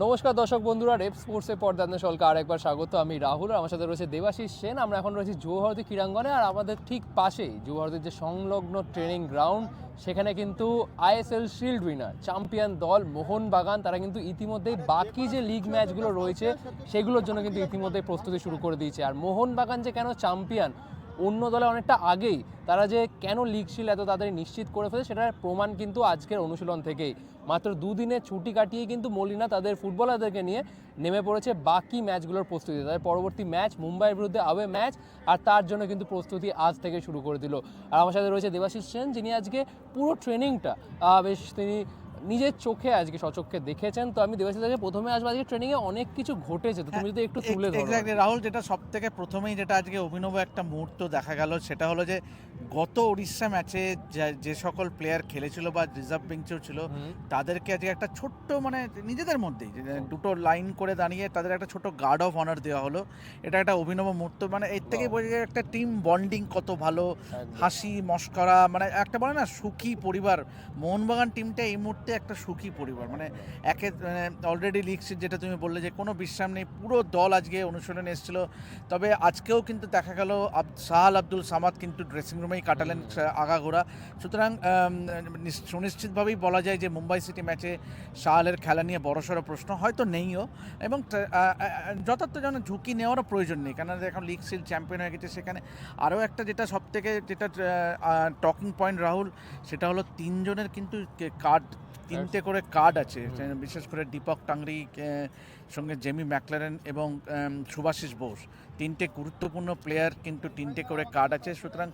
নমস্কার দর্শক বন্ধুরা, রেপ স্পোর্টসের পর্দান্য সলকে আরেকবার স্বাগত। আমি রাহুল আর আমার সাথে রয়েছে দেবাশিস সেন। আমরা এখন রয়েছি যুবভারতী ক্রীড়াঙ্গনে আর আমাদের ঠিক পাশেই যুবভারতীর যে সংলগ্ন ট্রেনিং গ্রাউন্ড সেখানে কিন্তু আইএসএল শিল্ড উইনার চ্যাম্পিয়ন দল মোহনবাগান তারা কিন্তু ইতিমধ্যেই বাকি যে লিগ ম্যাচগুলো রয়েছে, সেগুলোর জন্য কিন্তু ইতিমধ্যেই প্রস্তুতি শুরু করে দিয়েছে। আর মোহনবাগান যে কেন চ্যাম্পিয়ন অন্য দলে অনেকটা আগেই তারা যে কেন লিগ এত তাড়াতাড়ি নিশ্চিত করে ফেলে সেটার প্রমাণ কিন্তু আজকের অনুশীলন থেকেই। মাত্র দুদিনে ছুটি কাটিয়ে কিন্তু মলিনা তাদের ফুটবলারদেরকে নিয়ে নেমে পড়েছে বাকি ম্যাচগুলোর প্রস্তুতি। তাদের পরবর্তী ম্যাচ, মুম্বাইয়ের বিরুদ্ধে আবে ম্যাচ আর তার জন্য কিন্তু প্রস্তুতি আজ থেকে শুরু করে দিল। আর আমার সাথে রয়েছে দেবাশিস সেন, যিনি আজকে পুরো ট্রেনিংটা বেশ তিনি নিজের চোখে আজকে সচক্ষে দেখেছেন তো আমি দেবাশিস আজকে প্রথমে আসব আজকে ট্রেনিংয়ে অনেক কিছু ঘটেছে তো তুমি যদি একটু তুলে ধরো। এক্স্যাক্টলি রাহুল যেটা সব থেকে প্রথমেই যেটা আজকে অভিনব একটা মুহূর্ত দেখা গেল সেটা হলো যে গত উড়িষ্যা ম্যাচে যে সকল প্লেয়ার খেলেছিল বা রিজার্ভ বেঞ্চেও ছিল তাদেরকে আজকে একটা ছোট্ট মানে নিজেদের মধ্যেই দুটো লাইন করে দাঁড়িয়ে তাদের একটা ছোট গার্ড অফ অনার দেওয়া হলো এটা একটা অভিনব মুহূর্ত মানে এর থেকেই বোঝা যায় একটা টিম বন্ডিং কত ভালো হাসি মস্করা মানে একটা বলে না সুখী পরিবার মোহনবাগান টিমটা এই মুহূর্তে একটা সুখী পরিবার। মানে একে মানে অলরেডি লিখছি যেটা তুমি বললে যে কোনো বিশ্রাম নেই পুরো দল আজকে অনুশীলনে এসেছিল। তবে আজকেও কিন্তু দেখা গেল আব- সাহাল আব্দুল সামাদ কিন্তু ড্রেসিং রুমেই কাটালেন আগাগোড়া। সুতরাং সুনিশ্চিতভাবেই বলা যায় যে মুম্বাই সিটি ম্যাচে সাহালের খেলা নিয়ে বড়সড় প্রশ্ন হয়তো নেইও। এবং যথার্থ যেন ঝুঁকি নেওয়ারও প্রয়োজন নেই। কেন এখন লিগ সিল চ্যাম্পিয়ন হয়ে গেছে সেখানে আরও একটা যেটা সব থেকে যেটা টকিং পয়েন্ট রাহুল সেটা হলো তিনজনের কিন্তু কার্ড তিনটে করে কার্ড আছে বিশেষ করে দীপক টাংরি সঙ্গে জেমি ম্যাকলারেন এবং আম, সুভাষিস বোস। তিনটে গুরুত্বপূর্ণ প্লেয়ার কিন্তু তিনটে করে কার্ড আছে। সুতরাং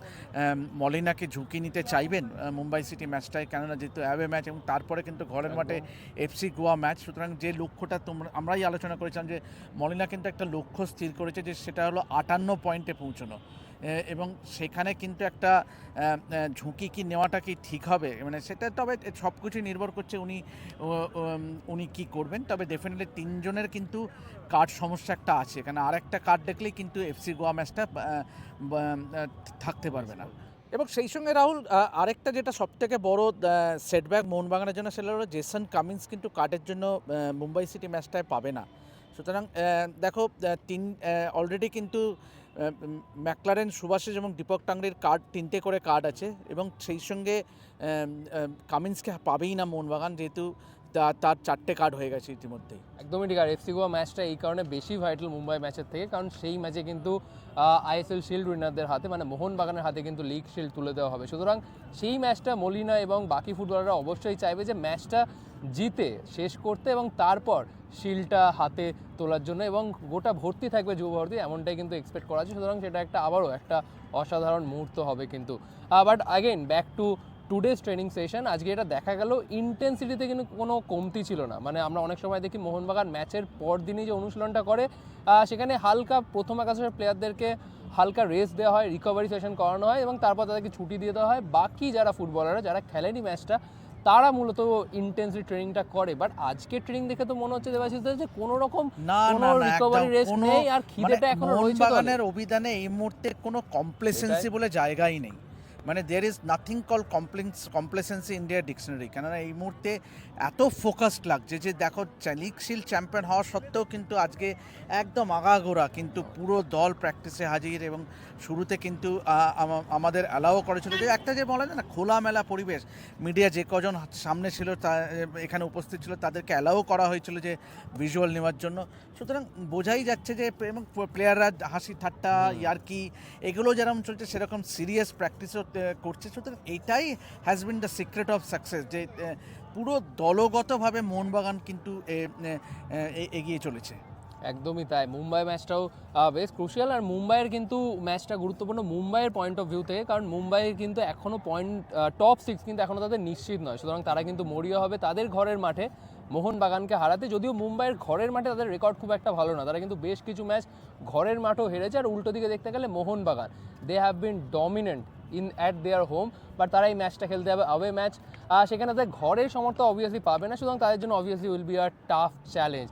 মলিনাকে ঝুঁকি নিতে চাইবেন মুম্বাই সিটি ম্যাচটায়। কেননা যেহেতু অ্যাওয়ে ম্যাচ এবং তারপরে কিন্তু ঘরের মাঠে এফসি গোয়া ম্যাচ সুতরাং যে লক্ষ্যটা তোমরা আমরাই আলোচনা করেছিলাম যে মলিনা কিন্তু একটা লক্ষ্য স্থির করেছে যে সেটা হলো আটান্ন পয়েন্টে পৌঁছানো। এবং সেখানে কিন্তু একটা ঝুঁকি কি নেওয়াটা কি ঠিক হবে? মানে সেটা তবে সব কিছুই নির্ভর করছে উনি উনি কি করবেন। তবে ডেফিনেটলি তিনজনের কিন্তু কার্ড সমস্যা একটা আছে। এখানে আরেকটা কার্ড দেখলেই কিন্তু এফসি গোয়া ম্যাচটা থাকতে পারবে না। এবং সেই সঙ্গে রাহুল আরেকটা যেটা সব থেকে বড় সেটব্যাক মোহনবাগানের জন্য সেটা হলো জেসন কামিন্স কিন্তু কার্ডের জন্য মুম্বাই সিটি ম্যাচটায় পাবে না। সুতরাং দেখো তিন অলরেডি কিন্তু ম্যাকলারেন সুভাষিস এবং দীপক টাংরির কার্ড, তিনটে করে কার্ড আছে এবং সেই সঙ্গে কামিন্সকে পাবেই না মোহনবাগান যেহেতু তার চারটে কার্ড হয়ে গেছে ইতিমধ্যেই। একদমই ঠিক। আর এফসি গোয়া ম্যাচটা এই কারণে বেশি ভাইটাল মুম্বাই ম্যাচের থেকে, কারণ সেই ম্যাচে কিন্তু আইএসএল শিল্ড উইনারদের হাতে মানে মোহনবাগানের হাতে কিন্তু লিগ শিল্ড তুলে দেওয়া হবে। সুতরাং সেই ম্যাচটা মলিনা এবং বাকি ফুটবলাররা অবশ্যই চাইবে যে ম্যাচটা জিতে শেষ করতে এবং তারপর শিলটা হাতে তোলার জন্য এবং গোটা ভর্তি থাকবে যুব ভর্তি, এমনটাই কিন্তু এক্সপেক্ট করা আছে সুতরাং সেটা একটা আবারও একটা অসাধারণ মুহূর্ত হবে কিন্তু। But again back to today's training session আজকে এটা দেখা গেল ইন্টেন্সিটিতে কিন্তু কোনো কমতি ছিল না। মানে আমরা অনেক সময় দেখি মোহনবাগান ম্যাচের পর দিনই যে অনুশীলনটা করে সেখানে হালকা প্রথম একাদশের প্লেয়ারদেরকে হালকা রেস্ট দেওয়া হয় রিকভারি সেশন করানো হয় এবং তারপর তাদেরকে ছুটি দিয়ে দেওয়া হয়। বাকি যারা ফুটবলাররা যারা খেলেনি ম্যাচটা তারা মূলত ইন্টেন্সলি ট্রেনিংটা করে বাট আজকে ট্রেনিং দেখে তো মনে হচ্ছে দেবাশিস যে কোনো রকম না না রিকভারি কোনো নেই আর মানে খিদেটা এখনও রয়েছে বাগানের অভিধানে এই মুহূর্তে কোনো কমপ্লেসেন্সি বলে জায়গাই নেই। মানে there is nothing call complacence complacency in the dictionary কেননা এই মুহূর্তে এত ফোকাসড লাগছে যে দেখো লিগশিল চ্যাম্পিয়ন হওয়া সত্ত্বেও কিন্তু আজকে একদম আগাগোড়া কিন্তু পুরো দল প্র্যাকটিসে হাজির এবং শুরুতে কিন্তু আমাদের অ্যালাও করেছিল। যে একটা যে বলা যায় না খোলামেলা পরিবেশ মিডিয়া যে কজন সামনে ছিল তা এখানে উপস্থিত ছিল তাদেরকে অ্যালাও করা হয়েছিল যে ভিজুয়াল নেওয়ার জন্য। সুতরাং বোঝাই যাচ্ছে যে এবং প্লেয়াররা হাসি ঠাট্টা ইয়ার্কি এগুলো যেরকম চলছে সেরকম সিরিয়াস প্র্যাকটিসও করছে। সুতরাং এইটাই has been the secret of success যে পুরো দলগতভাবে মোহনবাগান কিন্তু এগিয়ে চলেছে। একদমই তাই। মুম্বাই ম্যাচটাও বেশ ক্রুশিয়াল আর মুম্বাইয়ের কিন্তু ম্যাচটা গুরুত্বপূর্ণ মুম্বাইয়ের পয়েন্ট অফ ভিউ থেকে কারণ মুম্বাইয়ের কিন্তু এখনও পয়েন্ট টপ সিক্স কিন্তু এখনও তাদের নিশ্চিত নয়। সুতরাং তারা কিন্তু মরিয়া হবে তাদের ঘরের মাঠে, মোহনবাগানকে হারাতে। যদিও মুম্বাইয়ের ঘরের মাঠে তাদের রেকর্ড খুব একটা ভালো না, তারা কিন্তু বেশ কিছু ম্যাচ ঘরের মাঠেও হেরেছে। আর উল্টো দিকে দেখতে গেলে Mohun Bagan they have been dominant in at their home but তারা এই ম্যাচটা খেলতে হবে আওয়ে ম্যাচ সেখানে তাদের ঘরের সমর্থ অবভিয়াসলি পাবে না, সুতরাং তাদের জন্য obviously will be a tough challenge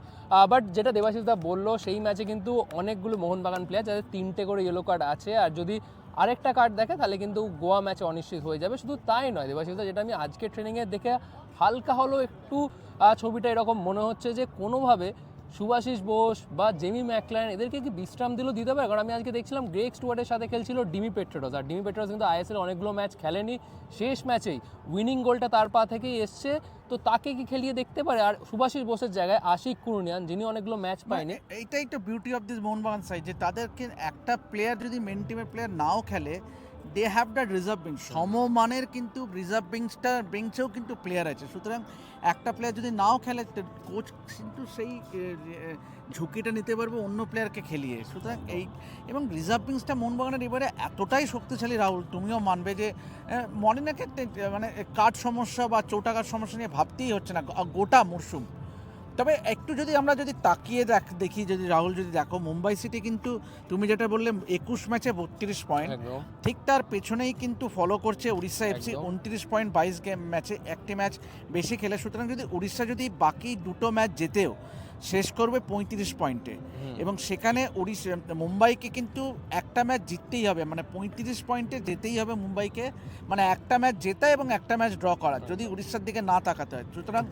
but যেটা দেবাশিস দা বলল, সেই ম্যাচে কিন্তু অনেকগুলো মোহনবাগান প্লেয়ার যাদের তিনটে করে ইয়েলো কার্ড আছে, আর যদি আরেকটা কার্ড দেখে, তাহলে কিন্তু গোয়া ম্যাচে অনিশ্চিত হয়ে যাবে। শুধু তাই নয় দেবাশিসদা যেটা আমি আজকে ট্রেনিংয়ে দেখে হালকা হলেও একটু ছবিটা এরকম মনে হচ্ছে যে কোনোভাবে সুভাশিস বোস বা জেমি ম্যাকলাইন এদেরকে কি বিশ্রাম দিলেও দিতে পারে? কারণ আমি আজকে দেখছিলাম গ্রেক স্টুয়ার্টের সাথে খেলছিল ডিমি পেট্রোস আর ডিমি পেট্রোস কিন্তু আইএসএল অনেকগুলো ম্যাচ খেলেনি। শেষ ম্যাচেই উইনিং গোলটা তার পা থেকেই এসছে। তো তাকে কি খেলিয়ে দেখতে পারে? আর সুভাশিস বোসের জায়গায় আশিক কুরুনিয়ান যিনি অনেকগুলো ম্যাচ পায়নি। মানে এইটাই তো beauty of this Mohun Bagan side যে তাদেরকে একটা প্লেয়ার যদি মেন টিমের প্লেয়ার নাও খেলে they have the reserve bench সমমানের কিন্তু রিজার্ভ বেঞ্চেও কিন্তু প্লেয়ার আছে। সুতরাং একটা প্লেয়ার যদি নাও খেলে কোচ কিন্তু সেই ঝুঁকিটা নিতে পারবে অন্য প্লেয়ারকে খেলিয়ে। সুতরাং এই এবং রিজার্ভ বেঞ্চটা মোহনবাগানের এবারে এতটাই শক্তিশালী রাহুল তুমিও মানবে যে মলিনাকে মানে কাঠ সমস্যা বা চৌটাকার সমস্যা নিয়ে ভাবতেই হচ্ছে না। গোটা মরশুম তবে একটু যদি আমরা যদি তাকিয়ে দেখ দেখি যদি রাহুল যদি দেখো মুম্বাই সিটি কিন্তু তুমি যেটা বললে একুশ ম্যাচে বত্রিশ পয়েন্ট ঠিক তার পেছনেই কিন্তু ফলো করছে উড়িষ্যা এফসি উনত্রিশ পয়েন্ট বাইশ গেম ম্যাচে একটি ম্যাচ বেশি খেলে। সুতরাং যদি উড়িষ্যা যদি বাকি দুটো ম্যাচ জেতেও শেষ করবে পঁয়ত্রিশ পয়েন্টে। এবং সেখানে উড়িষ্যা মুম্বাইকে কিন্তু একটা ম্যাচ জিততেই হবে মানে পঁয়ত্রিশ পয়েন্টে যেতেই হবে মুম্বাইকে মানে একটা ম্যাচ জেতা এবং একটা ম্যাচ ড্র করা যদি উড়িষ্যার দিকে না তাকাতে হয়। সুতরাং.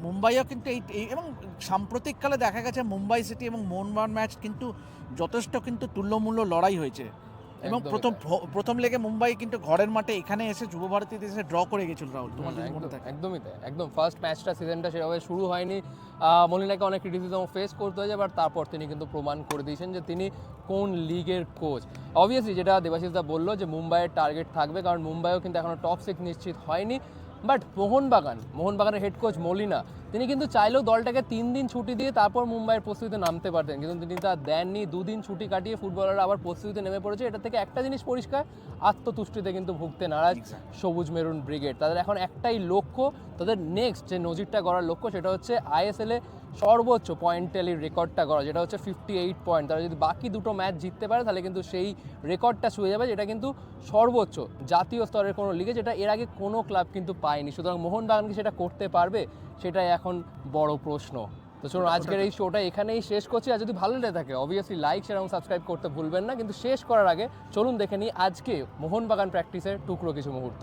মুম্বাইও কিন্তু এই এই- এবং সাম্প্রতিককালে দেখা গেছে মুম্বাই সিটি এবং মোহনবাগান ম্যাচ কিন্তু যথেষ্ট কিন্তু তুল্যমূল্য লড়াই হয়েছে। এবং প্রথম প্রথম লেগে মুম্বাই কিন্তু ঘরের মাঠে এখানে এসে যুব ভারতীতে এসে ড্র করে গেছিল রাহুল তোমার যদি মনে থাকে? একদমই তাই একদম। ফার্স্ট ম্যাচটা সিজনটা সেভাবে শুরু হয়নি। মলিনাকে অনেক ক্রিটিসিজম ফেস করতে হয়েছে বাট তারপর তিনি কিন্তু প্রমাণ করে দিয়েছেন যে তিনি কোন লিগের কোচ অবভিয়াসলি যেটা দেবাশিস দা বলল যে মুম্বাইয়ের টার্গেট থাকবে কারণ মুম্বাইও কিন্তু এখনও টপ সিক্স নিশ্চিত হয়নি। বাট মোহনবাগান মোহনবাগানের হেড কোচ মলিনা তিনি কিন্তু চাইলেও দলটাকে তিন দিন ছুটি দিয়ে তারপর মুম্বাইয়ের প্রস্তুতিতে নামতে পারতেন। কিন্তু তিনি তা দেননি। দুদিন ছুটি কাটিয়ে ফুটবলাররা আবার প্রস্তুতিতে নেমে পড়েছে। এটা থেকে একটা জিনিস পরিষ্কার আত্মতুষ্টিতে কিন্তু ভুগতে নারাজ সবুজ মেরুন ব্রিগেড। তাদের এখন একটাই লক্ষ্য তাদের নেক্সট যে নজিরটা গড়ার লক্ষ্য সেটা হচ্ছে আইএসএল সর্বোচ্চ পয়েন্ট ট্যালির রেকর্ডটা করা যেটা হচ্ছে ফিফটি এইট পয়েন্ট তারা যদি বাকি দুটো ম্যাচ জিততে পারে তাহলে কিন্তু সেই রেকর্ডটা ছুঁয়ে যাবে যেটা কিন্তু সর্বোচ্চ জাতীয় স্তরের কোনো লিগে যেটা এর আগে কোনো ক্লাব কিন্তু পায়নি। সুতরাং মোহনবাগান কি সেটা করতে পারবে? সেটাই এখন বড় প্রশ্ন। তো চলুন আজকের এই শোটা এখানেই শেষ করছি। আর যদি ভালো লেগে থাকে অবভিয়াসলি লাইক শেয়ার এবং সাবস্ক্রাইব করতে ভুলবেন না। কিন্তু শেষ করার আগে চলুন দেখে নিই আজকে মোহনবাগান প্র্যাকটিসের টুকরো কিছু মুহূর্ত।